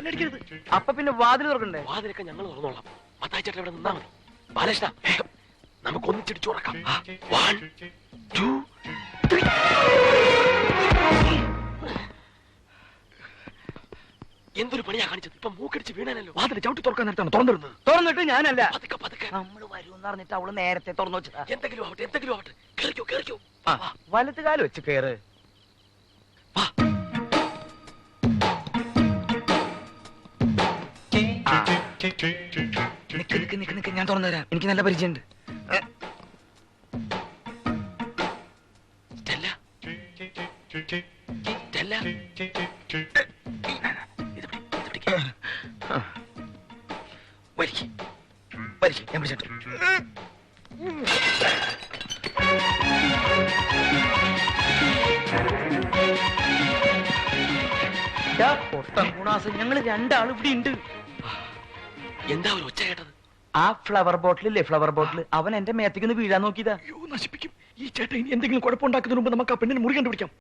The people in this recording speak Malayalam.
ബെല്ലടിക്കരുത് അപ്പൊ പിന്നെ വാതിൽ തുറക്കണ്ടേ? വാതിലൊക്കെ ഞങ്ങൾ തുറന്നോളാം. മത്തായി ചേട്ടൻ ഇവിടെ നിന്നാ മതി. ബാലകൃഷ്ണ നമുക്ക് ഒന്നിച്ചിടിച്ചു ഉറക്കാം വൺ ടു ത്രീ എന്തൊരു പണിയാ കാണിച്ചത്? ഇപ്പൊ മൂക്കടിച്ച് വീണാനല്ലോ വാതിൽ ചവിട്ടി തുറക്കാൻ നേരത്താണ് തുറന്നിരുന്നത് തുറന്നിട്ട് ഞാനല്ല. പതുക്കെ പതുക്കെ. നമ്മൾ വരൂന്ന് പറഞ്ഞിട്ട് അവൾ നേരത്തെ തുറന്നു വെച്ചതാ. എന്തെങ്കിലും ആവട്ടെ എന്തെങ്കിലും ആവട്ടെ. കേറിക്കോ കേറിക്കോ. ആ, വലത്ത് കാൽ വെച്ച് കേറ്. നിക്ക് ഞാൻ തുറന്നു തരാം. എനിക്ക് നല്ല പരിചയമുണ്ട്. വലിക്ക് രണ്ടാളും ഇവിടെ ഉണ്ട്. എന്താ ഒരു ഒച്ച കേട്ടത്? ആ ഫ്ലവർ ബോട്ടിലില്ലേ ഫ്ലവർ ബോട്ടിൽ അവൻ എന്റെ മേത്തേക്ക് വീഴാൻ നോക്കിയതാ. നശിപ്പിക്കും. ഈ ചേട്ടൻ ഇനി എന്തെങ്കിലും കുഴപ്പമുണ്ടാക്കുന്നതിന് മുമ്പ് നമുക്ക് ആ പെണ്ണിന് മുറി കണ്ടുപിടിക്കാം.